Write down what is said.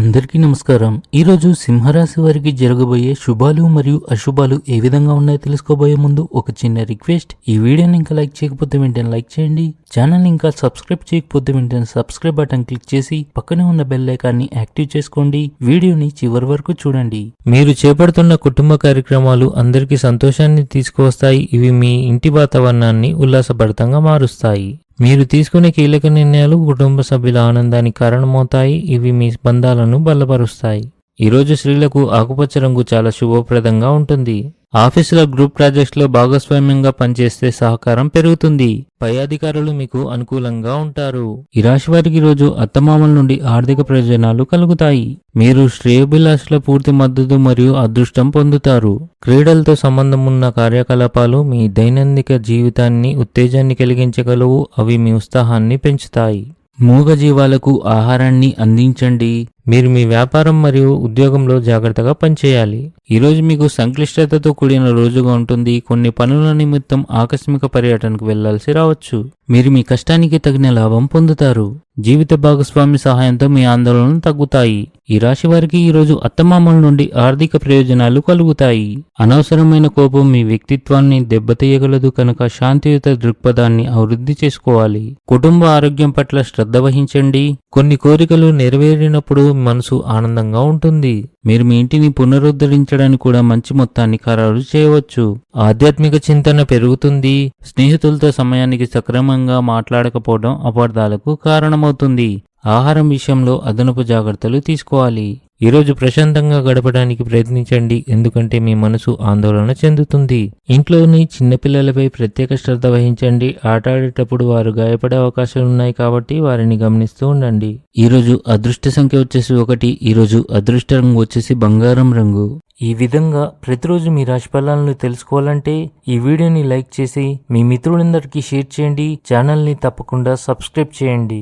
అందరికీ నమస్కారం. ఈరోజు సింహరాశి వారికి జరగబోయే శుభాలు మరియు అశుభాలు ఏ విధంగా ఉన్నాయో తెలుసుకోబోయే ముందు ఒక చిన్న రిక్వెస్ట్. ఈ వీడియోని ఇంకా లైక్ చేయకపోతే వెంటనే లైక్ చేయండి. ఛానల్ ఇంకా సబ్స్క్రైబ్ చేయకపోతే వెంటనే సబ్స్క్రైబ్ బటన్ క్లిక్ చేసి పక్కనే ఉన్న బెల్ ఐకాన్ని యాక్టివ్ చేసుకోండి. వీడియోని చివరి వరకు చూడండి. మీరు చేపడుతున్న కుటుంబ కార్యక్రమాలు అందరికీ సంతోషాన్ని తీసుకువస్తాయి. ఇవి మీ ఇంటి వాతావరణాన్ని ఉల్లాసభరితంగా మారుస్తాయి. మీరు తీసుకునే కీలక నిర్ణయాలు కుటుంబ సభ్యుల ఆనందానికి కారణమవుతాయి. ఇవి మీ బంధాలను బలపరుస్తాయి. ఈరోజు స్త్రీలకు ఆకుపచ్చ రంగు చాలా శుభప్రదంగా ఉంటుంది. ఆఫీసులో గ్రూప్ ప్రాజెక్ట్స్లో భాగస్వామ్యంగా పనిచేస్తే సహకారం పెరుగుతుంది. పై అధికారులు మీకు అనుకూలంగా ఉంటారు. ఈ రాశి వారికి రోజు అత్తమామల నుండి ఆర్థిక ప్రయోజనాలు కలుగుతాయి. మీరు శ్రేయోభిలాషుల పూర్తి మద్దతు మరియు అదృష్టం పొందుతారు. క్రీడలతో సంబంధం ఉన్న కార్యకలాపాలు మీ దైనందిక జీవితాన్ని ఉత్తేజాన్ని కలిగించగలవు. అవి మీ ఉత్సాహాన్ని పెంచుతాయి. మూగజీవాలకు ఆహారాన్ని అందించండి. మీరు మీ వ్యాపారం మరియు ఉద్యోగంలో జాగ్రత్తగా పనిచేయాలి. ఈరోజు మీకు సంక్లిష్టతతో కూడిన రోజుగా ఉంటుంది. కొన్ని పనుల నిమిత్తం ఆకస్మిక పర్యటనకు వెళ్ళాల్సి రావచ్చు. మీరు మీ కష్టానికి తగిన లాభం పొందుతారు. జీవిత భాగస్వామి సహాయంతో మీ ఆందోళనలు తగ్గుతాయి. ఈ రాశి వారికి ఈరోజు అత్తమామల నుండి ఆర్థిక ప్రయోజనాలు కలుగుతాయి. అనవసరమైన కోపం మీ వ్యక్తిత్వాన్ని దెబ్బతీయగలదు కనుక శాంతియుత దృక్పథాన్ని అభివృద్ధి చేసుకోవాలి. కుటుంబ ఆరోగ్యం పట్ల శ్రద్ధ వహించండి. కొన్ని కోరికలు నెరవేరినప్పుడు మనసు ఆనందంగా ఉంటుంది. మీరు మీ ఇంటిని పునరుద్ధరించడానికి కూడా మంచి మొత్తాన్ని ఖరారు చేయవచ్చు. ఆధ్యాత్మిక చింతన పెరుగుతుంది. స్నేహితులతో సమయానికి సక్రమంగా మాట్లాడకపోవడం అపార్థాలకు కారణమవుతుంది. ఆహారం విషయంలో అదనపు జాగ్రత్తలు తీసుకోవాలి. ఈరోజు ప్రశాంతంగా గడపడానికి ప్రయత్నించండి ఎందుకంటే మీ మనసు ఆందోళన చెందుతుంది. ఇంట్లోని చిన్నపిల్లలపై ప్రత్యేక శ్రద్ధ వహించండి. ఆట ఆడేటప్పుడు వారు గాయపడే అవకాశాలు ఉన్నాయి కాబట్టి వారిని గమనిస్తూ ఉండండి. ఈరోజు అదృష్ట సంఖ్య వచ్చేసి ఒకటి ఈరోజు అదృష్ట రంగు వచ్చేసి బంగారం రంగు. ఈ విధంగా ప్రతిరోజు మీ రాశి ఫలాలను తెలుసుకోవాలంటే ఈ వీడియోని లైక్ చేసి మీ మిత్రులందరికీ షేర్ చేయండి. ఛానల్ని తప్పకుండా సబ్స్క్రైబ్ చేయండి.